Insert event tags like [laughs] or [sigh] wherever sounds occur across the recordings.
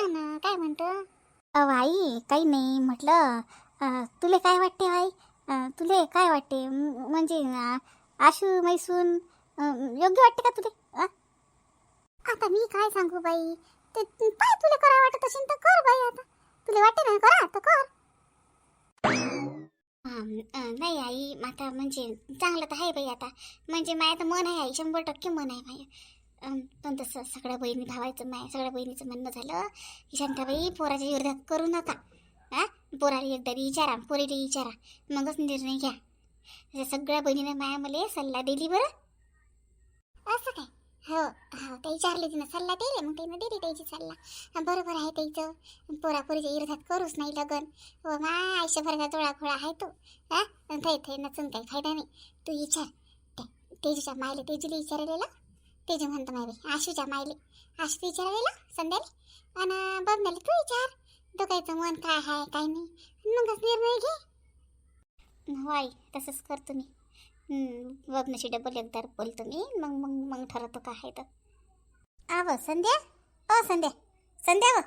सांग ना काय म्हणतो? अहो आई काही नाही म्हटलं तुले काय वाटते आई? तुले काय वाटते? म्हणजे आशू मैसून योग्य वाटते का तुले? आता मी काय सांगू बाई? ते काय तुला करा वाटत असेल तर कर बाई आता. तुला वाटते ना करा तर कर. नाही आई आता म्हणजे चांगलं तर आहे बाई आता. म्हणजे माझं मन आहे आई शंभर टक्के मन आहे माया पण तसं सगळ्या बहिणी भावायचं माय सगळ्या बहिणीचं म्हणणं झालं की शांताबाई पोराच्या विरोधात करू नका. हा पोराला एकदा विचारा पोरीला विचारा. मगच निर्णय घ्या. सगळ्या बहिणीने माया मला सल्ला दिली बरं. असं काय? हो हो ते विचारले तिनं सल्ला दिले मग तिनं दिली त्याची सल्ला. बरोबर आहे त्याचं. पोरापोरीच्या विरोधात करूच नाही लग्न. व मा आयुष्यभराचा डोळा आहे तो. हा थै थै नचून काही फायदा नाही. तू विचार. ते तेजूच्या मायला तेजूला विचारलेलं. तेजू म्हणतं मायले आशूच्या मायले. आशू विचारलेलं संध्याने आणि बघण्याला तू विचार. दोघायचं मन काय आहे काय नाही. मगच निर्णय घे. होय तसंच करतो मी. हम्म, बघण्याशी डबल एकदार बोलतो मी. मग मग मग ठरवतो काय आहे तर. आव संध्या? ओ संध्या. संध्या व.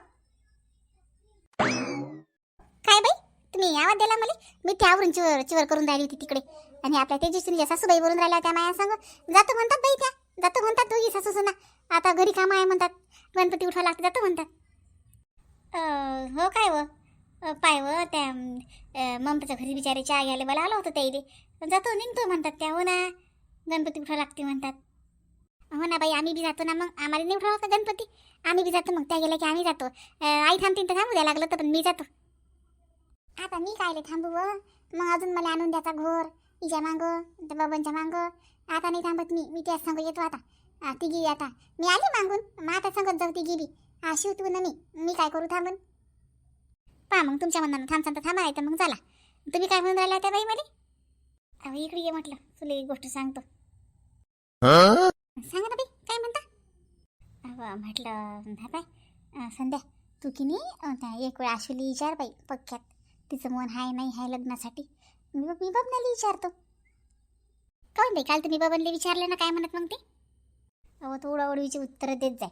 काय बाई? तुम्ही आवाज दिला मला? मी त्यावरून चिवर चिवर करून राहिली होती तिकडे. आणि आपल्या तेजस्वीच्या सासूबाई बोलून राहिल्या त्या माया सांग. जातो म्हणतात बाई त्या. जातो म्हणतात दोघी सासू सुना आता घरी कामं आहे म्हणतात. गणपती उठवा लागते जातो म्हणतात. हो काय व? पाय व त्या ममताच्या घरी बिचारे चहा घ्यायला मला आलो होतं त्या इथे. जातो निघतो म्हणतात त्या हो ना. गणपती उठवा लागते म्हणतात. हो ना बाई आम्ही बी जातो ना मग. आम्हाला नाही उठवा का गणपती? आम्ही बी जातो मग. त्या गेल्या की आम्ही जातो. आई थांबते तर थांबू द्या लागलं तर पण मी जातो. आता मी कायले थांबू व? मग अजून मला आणून द्याचा घोर. हिच्या मांग. त्या बाबांच्या मांग. आता नाही थांबत मी. मी त्याच सांगू येतो आता. आ, तिघी आता. मी आली मागून. मग आता सांगत जाऊ तिघी बी हा शिव तू ना मी. मी काय करू थांबून? पहा मग तुमच्या मनानं थांबसान तर थांबा नाही तर मग चला. तुम्ही काय म्हणून राहिला त्या बाई मला अहो इकडे ये म्हटलं. तुला एक गोष्ट सांगतो. सांगा ना बाई काय म्हणता? अहो म्हटलं हा बाय अं, संध्या तू की नाही अं, त्या एक वेळ आशुली विचार बाई पक्क्यात. तिचं मन हाय नाही हाय लग्नासाठी. मी मी बबनाला विचारतो. काऊन बाई काल तुम्ही बबनले विचारले ना काय म्हणत मग ते? अहो तो ओळीची उत्तरं देत जाय.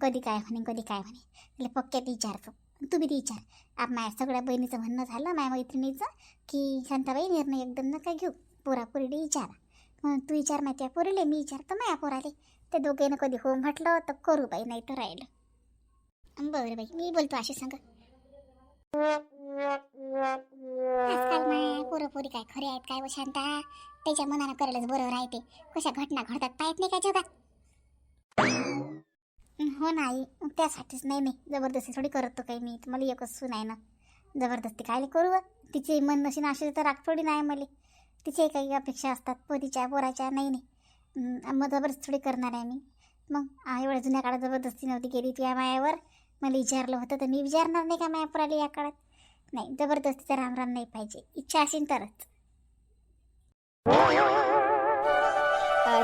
कधी काय म्हणे कधी काय म्हणे. तिला पक्क्यात विचारतो. तुम्ही ते ती विचार. आप माझ्या सगळ्या बहिणीचं म्हणणं झालं माझ्या मैत्रिणीचं की शांताबाई निर्णय एकदम नका घेऊ. पोरा पोरीले विचारा. मग तू विचार माहिती आहे पोरीले मी विचारतो माझ्या पोराले. ते दोघेनं कधी हो म्हटलं तर करू बाई नाही तर राहिलं. बरं बाई मी बोलतो अशी सांग. आजकाल माय पोरं काय खरे आहेत काय व शांता त्याच्या मनानं करायलाच बरोबर आहे ते कशा घटना घडतात पाहत नाही का जगात? हो नाही त्यासाठीच नाही नाही जबरदस्ती थोडी करतो काही मी. मला एकच सून आहे ना. जबरदस्ती कायले करू तिचे मन नशी नाशी तर राग थोडी नाही मला. तिचे काही अपेक्षा असतात पोरीच्या पोराच्या नाही नाही. मग जबरदस्ती थोडी करणार आहे मी. मग एवढ्या जुन्या काळात जबरदस्ती नव्हती केली तुझ्या मायावर. मला विचारलं होतं तर मी विचारणार नाही का माया पोराला या काळात? नाही जबरदस्तीचा राम राम नाही पाहिजे. इच्छा असेल तरच.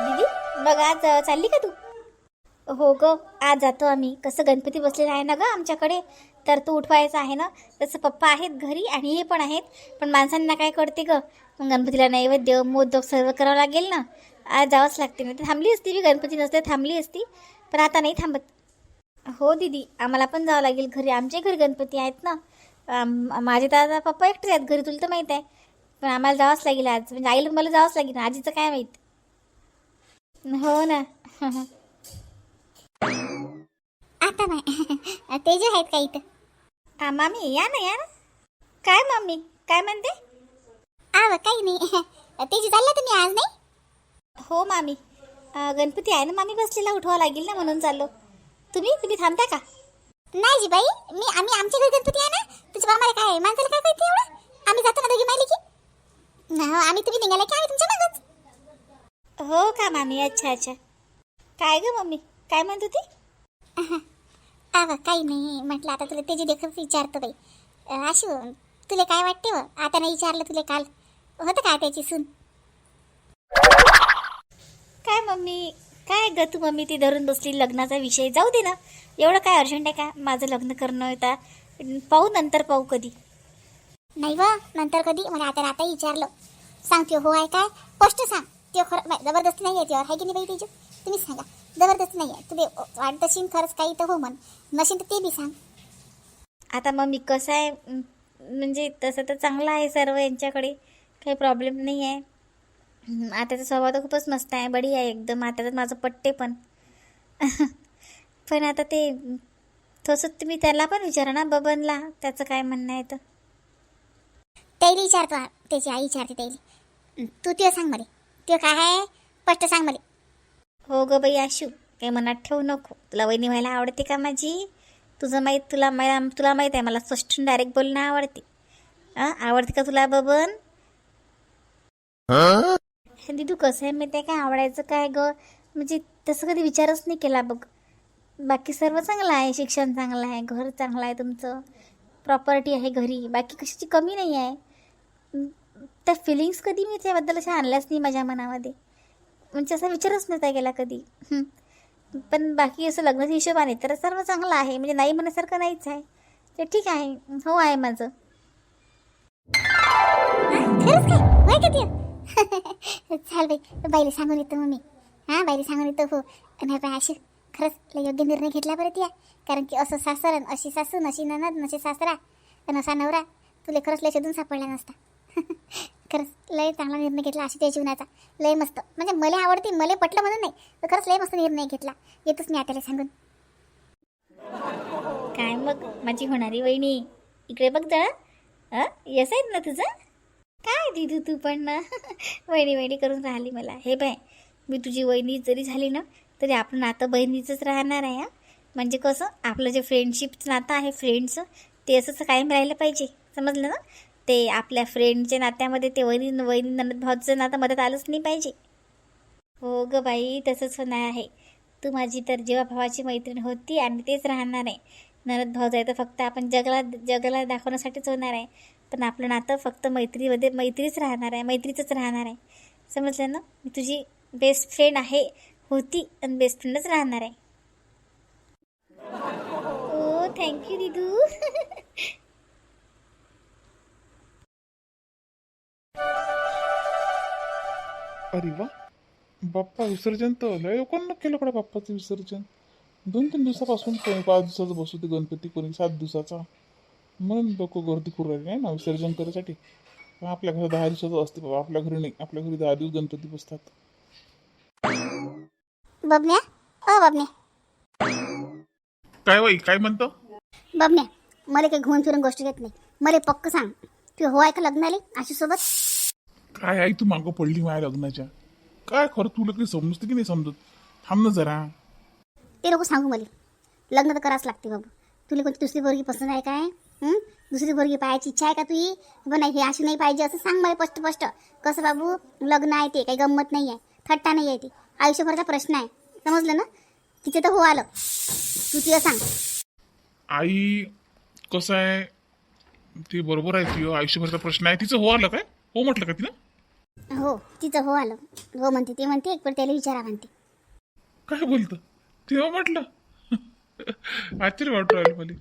दीदी मग आज चालली का तू? हो ग आज जातो आम्ही. कसं गणपती बसलेला आहे ना ग आमच्याकडे? तर तो उठवायचा आहे ना. तसं पप्पा आहेत घरी आणि हे पण आहेत. पण माणसांना काय कळते ग? मग गणपतीला नैवेद्य मोदक सर्व करावं लागेल ना. आज जावंच लागते. ना थांबली असती मी गणपती नसते थांबली असती. पण आता नाही थांबत. हो दीदी. आम्हाला पण जावं लागेल घरी. आमच्या घरी गणपती आहेत ना. माझे दादा पप्पा एकटेच आहेत. घरी तुला तर माहीत आहे. पण आम्हाला जावंच लागेल आज. म्हणजे आईला मला जावंच लागेल. आजीचं काय माहीत? हो ना. [laughs] आता नाही. [laughs] ते जे आहेत का इथं? आ, मामी या ना या ना. काय मामी? काय म्हणते? आव काही नाही. [laughs] ते जे चाललं तुम्ही आज नाही? हो मामी. गणपती आहे ना मामी बसलेला. उठवावं लागेल ना म्हणून चाललो. तुम्ही? तुम्ही थांबता का? नाही जी बाई मी आम्ही आमच्या घरी गणपती आहे ना तुझ्या मामाला काय? माणसाला काय कळते एवढं? आम्ही जातो ना दोघी माहिली की न, आम्ही तुम्ही निघाला की आम्ही तुमच्या मागच. हो का मामी? अच्छा अच्छा. काय ग मम्मी? काय म्हणत होती? अगं काही नाही. म्हटलं आता तुला त्याची देखत विचारतो बाई. अं, आशू तुला काय वाटते व आता नाही विचारलं तुला काल. होतं का त्याची सून? काय मम्मी? काय ग तू मम्मी ती धरून बसली लग्नाचा विषय? जाऊ दे ना. एवढं काय अर्जंट आहे का? माझं लग्न करणं होता पाहू नंतर पाहू कधी. नाही व नंतर कधी? मला आता आता विचारलं. सांगते हो आहे काय? स्पष्ट सांग. ते खरं जबरदस्ती नाही आहे त्यावर आहे की नाही बाई तेजू? तुम्हीच सांगा. जबरदस्ती नाही आहे तुझे वाटत असेल खरंच काही तर हो म्हण. नसेल तर ते बी सांग. आता मग मी कसं आहे? म्हणजे तसं तर चांगलं आहे सर्व यांच्याकडे. काही प्रॉब्लेम नाही आहे आत्याचा स्वभाव तर खूपच मस्त आहे बढी आहे एकदम. आता तर माझं पट्टे पण. [laughs] पण आता ते तसं तुम्ही त्याला पण विचारा ना बबनला. त्याचं काय म्हणणं आहे तर. त्याला विचारतो. त्याची आई विचारते त्याला तू ते सांग मला. ते काय आहे? स्पष्ट सांग मला. हो ग बाई आशू काही मनात ठेवू नको. तुला वहिनी व्हायला आवडते का माझी? तुझं माहीत तुला मा तुला माहीत आहे मला स्पष्ट डायरेक्ट बोलणं आवडते. आवडते का तुला बबन? दिदू कसं आहे माहिती आहे काय आवडायचं काय ग? म्हणजे तसं कधी विचारच नाही केला बघ. बाकी सर्व चांगलं आहे शिक्षण चांगलं आहे घर चांगलं आहे तुमचं. प्रॉपर्टी आहे घरी. बाकी कशाची कमी नाही आहे. त्या फिलिंग्स कधी मी त्याबद्दल अशा आणल्याच नाही माझ्या मनामध्ये. म्हणजे असा विचारच नव्हता गेला कधी. पण बाकी असं लग्नाच्या हिशोबाने तर सर्व चांगलं आहे. म्हणजे नाही म्हणण्यासारखं नाहीच आहे. ते ठीक आहे. हो आहे माझं. चाल बाई बाईला सांगून येतो मग मी. हां बाईला सांगून येतो हो. नाही बाई अशी खरंच लय योग्य निर्णय घेतला बरं तिया. कारण की असं सासर अशी सासू नशी ननद नशी सासरा आणि असा नवरा तुला खरंच लय शोधून सापडला नसता. [laughs] खरंच लय चांगला निर्णय घेतला अशी त्या जीवनाचा. लय मस्त. म्हणजे मला आवडते मला पटलं म्हणून नाही तर खरंच लय मस्त निर्णय घेतला. येतोच मी आत्याला सांगून. काय मग? माझी होणारी वहिनी. इकडे बघ जरा. अं? येस आहेत ना तुझं? काय दिदू तू पण ना? वहिनी वहिनी करून राहिली मला. हे बाय मी तुझी वहिनी जरी झाली ना तरी आपलं नातं बहिणीचंच राहणार आहे म्हणजे कसं आपलं जे फ्रेंडशिपचं नातं आहे फ्रेंडचं ते असंच कायम राहिलं पाहिजे. समजलं ना? ते आपल्या फ्रेंडच्या नात्यामध्ये ते वहिनी वहिनी ननद भाऊचं नातं मदत आलंच नाही पाहिजे. हो ग बाई तसंच होणार आहे. तू माझी तर जेव्हा भावाची मैत्रीण होती आणि तेच राहणार आहे. ननद भाऊ जायचं फक्त आपण जगाला जगाला दाखवण्यासाठीच होणार आहे. पण आपलं नातं फक्त मैत्रीमध्ये मैत्रीच राहणार आहे मैत्रीचंच राहणार आहे. समजलं ना? मी तुझी बेस्ट फ्रेंड आहे होती आणि बेस्ट फ्रेंडच राहणार आहे. ओ थँक्यू दिदू अरे वा. बाप्पा विसर्जन तर लय लोकांना केलं कडे बाप्पाचं विसर्जन. दोन तीन दिवसापासून कोणी पाच दिवसाचं बसू ते गणपती कोणी सात दिवसाचा. म्हणून लोक गर्दी करू राहिले नाही ना? विसर्जन करायसाठी. आपल्या घरात दहा दिवसाचं असते बाबा. आपल्या घरी नाही. आपल्या घरी दहा दिवस गणपती बसतात. बबन्या? अ बबन्या. काय बाई? काय म्हणतो? बबन्या मला काही घुमून फिरून गोष्ट घेत नाही. मला पक्क सांग. तू हो आहे का लग्नाले आशी सोबत? काय आई तू मागं पडली माझ्या लग्नाच्या. काय खरं तुला काही समजते की नाही समजत? थांब ना जरा. ते नको सांगू मला. लग्न तर करावंच लागते बाबू. तुला कोणती दुसरी पोरगी पसंत आहे काय? दुसरी पोरगी पाहायची इच्छा आहे का तुझी पण नाही हे अशी नाही पाहिजे असं सांग मला स्पष्ट स्पष्ट. कसं बाबू? लग्न आहे ते काही गंमत नाही आहे. थट्टा नाही आहे ते. आयुष्यभराचा प्रश्न आहे. समजलं ना? तिथे तर हो आलं. तू तिला सांग. आई कसं आहे? ते बरोबर आहे तुझं आयुष्यभरचा प्रश्न आहे. तिचं हो आलं काय? हो म्हटलं का तिनं? हो तिचं हो आलं. हो म्हणते ते म्हणते एक पण त्याला विचारा म्हणते. काय बोलतं? तेव्हा म्हटलं. आश्चर्य वाटू राहिलं मला.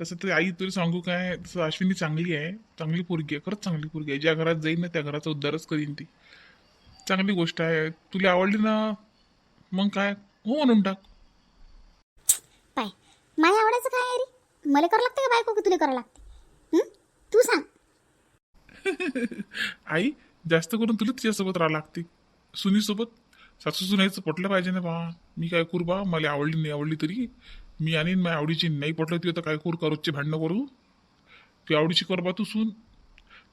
तसं तर आई तुला सांगू काय तसं अश्विनी चांगली आहे चांगली पोरगी आहे खरंच चांगली पोरगी आहे. ज्या घरात जाईन ना त्या घराचा उद्धारच करीन ती. चांगली गोष्ट आहे. तुला आवडली ना मग काय? हो म्हणून टाक. पाय मला आवडायचं काय आहे रे मला करावं लागतं का बायको की तुला करावं लागते? हं? तू सांग. [laughs] आई जास्त करून तुला तिच्यासोबत राहावं लागते. सुनीसोबत सासू सुनायचं पटलं पाहिजे ना बा. मी काय करू बा? मला आवडली नाही आवडली तरी. मी आणीन माझ्या आवडीची नाही पटलं ती आता काय करू का रोजचे भांडणं करू? तू आवडीची कर बा तू सून.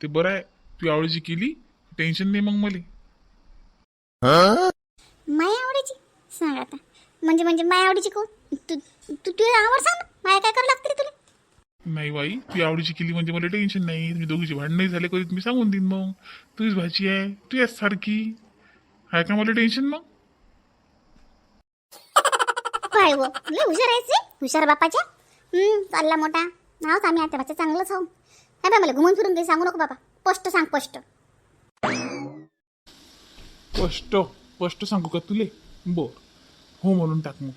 ते बरं आहे तू आवडीची केली टेन्शन नाही मग मला. माया आवडीची? सांग आता. म्हणजे म्हणजे माया आवडीची कोण? तू तू तुझी आवड सांग माया काय करावं लागतं तुला? नाही बाई तू आवडीची केली म्हणजे मला टेन्शन नाही. तुम्ही दोघीचे भांडणं झाले कधी मी सांगून देईन मग. तुझीच भाची आहे तू याच सारखी आहे का मला टेन्शन मग? काय व. लय हुशार आहेस रे. हुशार बापाच्या? चालला मोठा. नाव आम्ही आता बच्चा चांगलंच हो. काय बाय मला घुमून फिरून काही सांगू नको बाबा. स्पष्ट सांग स्पष्ट. स्पष्ट स्पष्ट सांगू का तुले? बर. हो म्हणून टाक मग.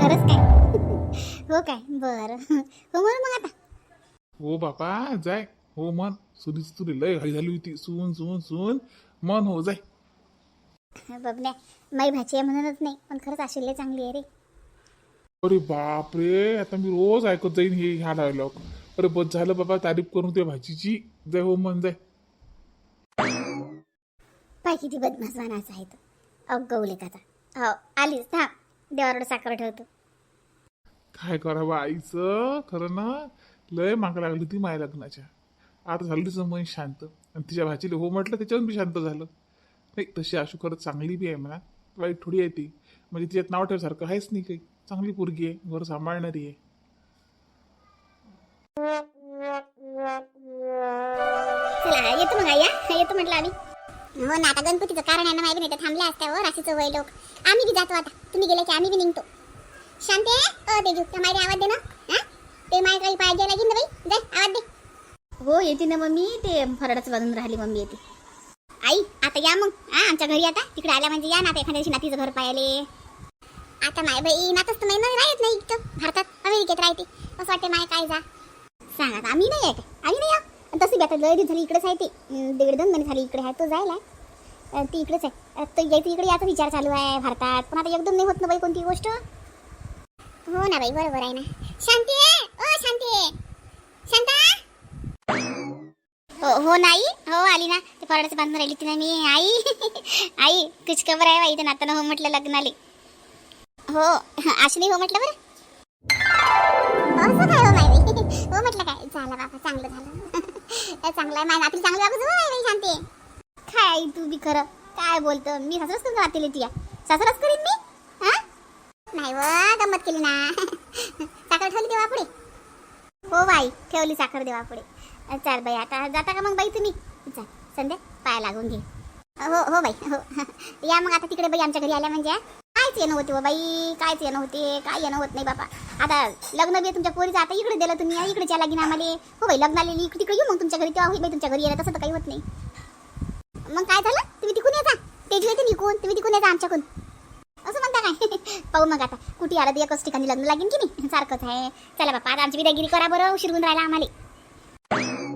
खरंच काय? [laughs] हो काय? बरं. [laughs] हो म्हणून मग आता. हो बापा जाय. हो मन सुनीच तुरी लय घाई झाली होती. सून सून सून. मन हो जाय. बघण्या माई भाची आहे म्हणूनच नाही पण खरंच आशिल्ले चांगली आहे रे. अरे बापरे आता मी रोज ऐकत जाईन हे ह्या डायलॉग अरे बस झालं बाबा तारीफ करून त्या भाजीची जय हो मन जाय. पाय किती बदमाश मानाचा आहे तो अगवले काचा हो आलीच थांब. देवारोड साखर ठेवतो. काय करावं आईचं? खरं ना लय माग लागली ती माया लग्नाच्या. आता झालं तिचं मन शांत. आणि तिच्या भाचीला हो म्हटलं त्याच्यावर बी शांत झालं. नाही तशी आशू खरंच चांगली बी आहे म्हणा वाईट थोडी आहे ती. म्हणजे तिच्यात नाव ठेवसारखं आहेच नाही काही. चांगली पोरगी आहे घर सांभाळणारी आहे. चला येतो मग आई हा? येतो म्हटलं आम्ही. हो ना आता गणपतीचं कारण आहे ना माहिती नाही तर थांबल्या असत्या हो राशीचं वय लोक. आम्ही बी जातो आता. तुम्ही गेले की आम्ही बी निघतो. शांते अ तेजू त्या मायरी आवाज दे ना. हा? ते माय काही पाहिजे लागेल ना बाई? जाय आवाज दे. हो येते ना मम्मी. ते फराडाचं बांधून राहिली मम्मी येते. आई आता या मग. हा आमच्या घरी आता. तिकडे आल्या म्हणजे या ना आता एखाद्या दिवशी नातीचं घर पाहिले आता माय बाई नातच तर माय नाही राहत नाही इथं. भारतात अमेरिकेत राहते. असं वाटते माय काय जा. सांग आता आम्ही नाही आहे आम्ही नाही या तसं बी आता लय झाली इकडेच आहे ते. दीड दोन महिने झाली इकडे आहे तो जायला. ती इकडेच आहे. तर यायचं इकडे याचा विचार चालू आहे भारतात. पण आता एकदम नाही होत ना बाई कोणती गोष्ट. हो ना बाई बरोबर आहे ना. शांती आहे. ओ शांती आहे. शांता. हो हो नाही हो आली ना. ते फराडाचं बांधून राहिली ती ना मी. आई आई कुछ खबर आहे बाई ते नाताना हो म्हटलं लग्नाले. हो आशनी हो म्हटलं बरं? असं काय हो माय हो म्हटलं काय? झालं बाबा चांगलं झालं. चांगलं आहे. हो माय नाती चांगलं बाबा जुळून आहे शांती काय आई तू बी खरं? काय बोलतं? मी सासरच करून राहते तिया सासरच करीन मी? हा? नाही व गंमत केली ना. साखर ठेवली देवा पुढे? हो बाई ठेवली साखर देवा पुढे. चाल बाई आता जाता का मग बाई तुम्ही? चाल संध्या पाया लागून घे. हो हो बाई हो. [laughs] या मग आता तिकडे बाई आमच्या घरी आल्या म्हणजे कायच येणं होते हो बाई कायच येणं होते काय येणं होत नाही बाबा आता लग्न बी तुमच्या पोरीचं आता इकडे दिलं तुम्ही इकडे या लागीन आम्हाला. हो बाई लग्नाला इकडे तिकडे येऊ मग तुमच्या घरी तेव्हा होईल बाई तुमच्या घरी यायला तसं तर काही होत नाही. मग काय झालं? तुम्ही तिकून येता तेजू येते निकून तुम्ही तिकून येता आमच्याकडून? असं म्हणता काय? [laughs] पाहू मग आता कुठे आलं तर एकच ठिकाणी लग्न लागेल की नाही? सारखंच आहे. चला बापा आता आमची विदागिरी करा बरं उशीर होऊन राहिला आम्हाला. you